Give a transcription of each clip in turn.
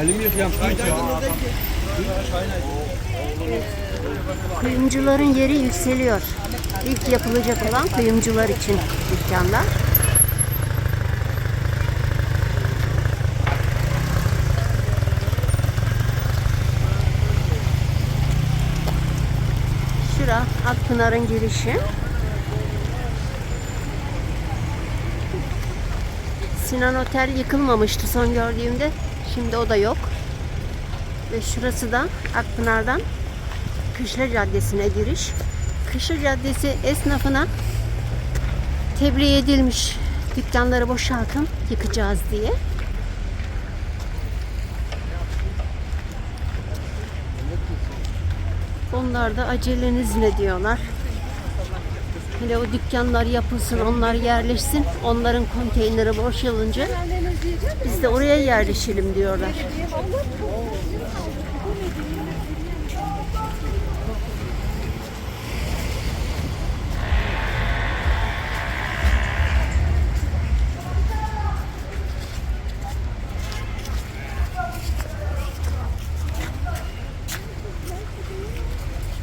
Elimi. Kuyumcuların yeri yükseliyor. İlk yapılacak olan kuyumcular için dükkanlar. Şura Akpınar'ın girişi. Sinan Otel yıkılmamıştı son gördüğümde. Şimdi o da yok. Ve şurası da Akpınar'dan Kışla Caddesi'ne giriş. Kışla Caddesi esnafına tebliğ edilmiş dükkanları boşaltın yıkacağız diye. Onlar da aceleniz ne diyorlar. Hele o dükkanlar yapılsın, onlar yerleşsin. Onların konteyneri boşalınca biz de oraya yerleşelim diyorlar.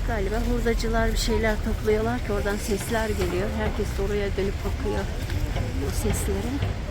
Galiba hurdacılar bir şeyler topluyorlar ki oradan sesler geliyor. Herkes oraya dönüp bakıyor o seslere.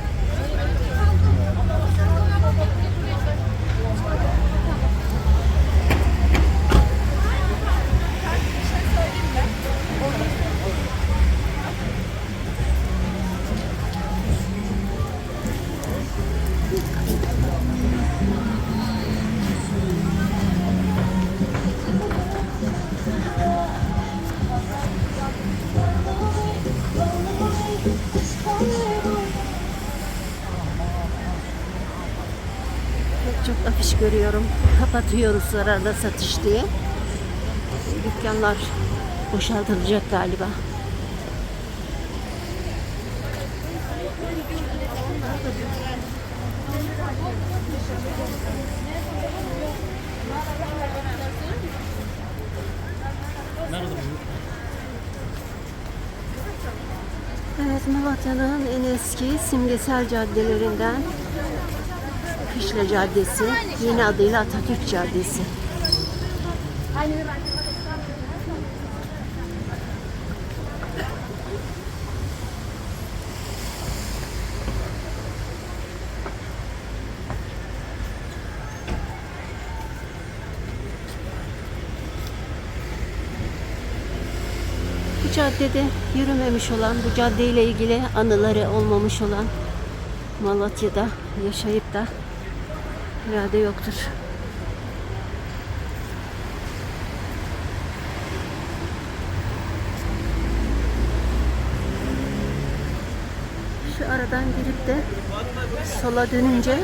görüyorum. Kapatıyoruz zararda satış diye. Dükkanlar boşaltılacak galiba. Evet, Malatya'nın en eski simgesel caddelerinden Kışla Caddesi, yeni adıyla Atatürk Caddesi. Bu caddede yürümemiş olan, bu caddeyle ilgili anıları olmamış olan Malatya'da yaşayıp da herhalde yoktur. Şu aradan girip de sola dönünce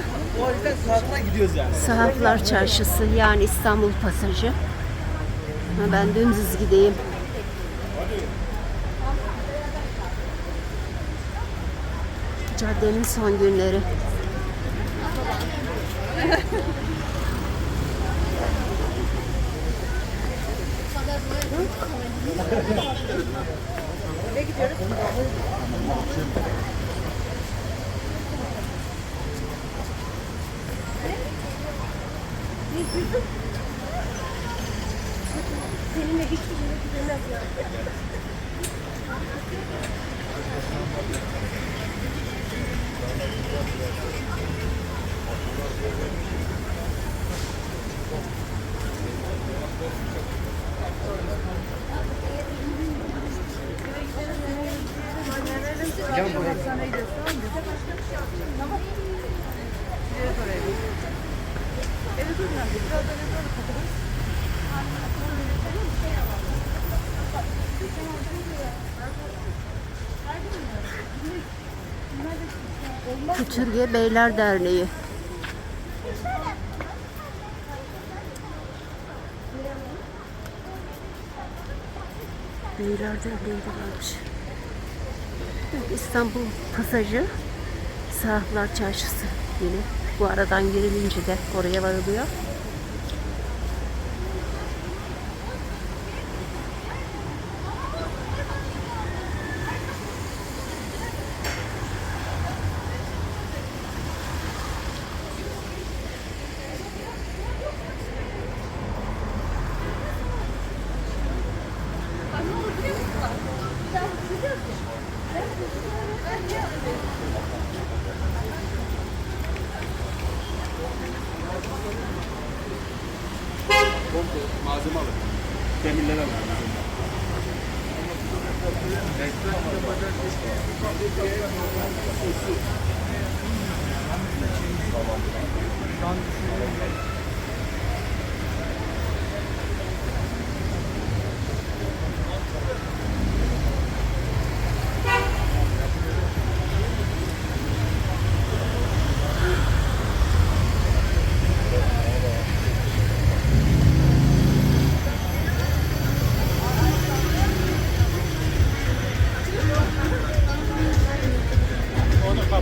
yani. Sahaflar Çarşısı yani İstanbul Pasajı. Ha, Ben dümdüz gideyim. Caddenin son günleri. Nereye gidiyoruz? Seninle hiç ilgilenemez ya. Kütürge Beyler Derneği. Beyler Derneği de varmış. İstanbul Pasajı Sahaflar Çarşısı yine. Bu aradan girilince de oraya varılıyor. Malzeme alır. Demirler alır. Onu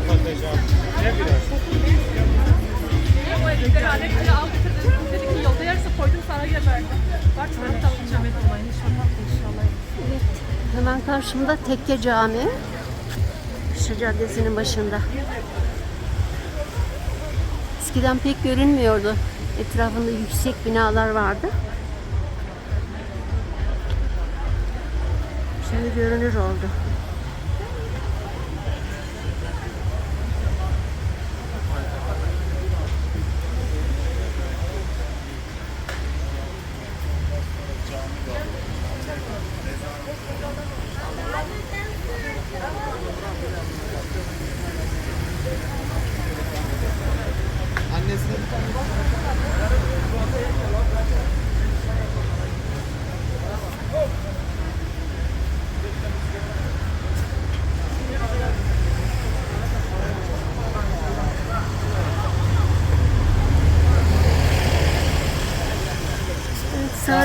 kapatacağım. Ne biraz? O evlilikleri aletleri al. Evet, hemen karşımda Tekke Camii. Şu caddesinin başında. Eskiden pek görünmüyordu. Etrafında yüksek binalar vardı. Şimdi görünür oldu.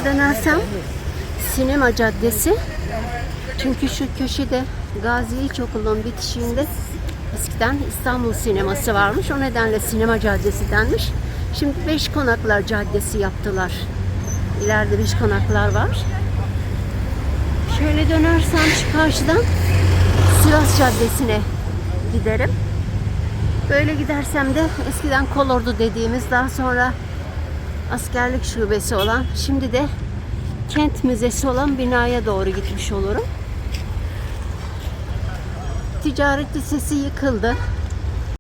Sağa dönersem Sinema Caddesi. Çünkü şu köşede Gazi İlkokulu'nun bitişiğinde eskiden İstanbul sineması varmış. O nedenle Sinema Caddesi denmiş. Şimdi Beş Konaklar Caddesi yaptılar. İleride Beş Konaklar var. Şöyle dönersem şu karşıdan Sivas Caddesi'ne giderim. Böyle gidersem de eskiden Kolordu dediğimiz daha sonra askerlik şubesi olan şimdi de kent müzesi olan binaya doğru gitmiş olurum. Ticaret lisesi yıkıldı.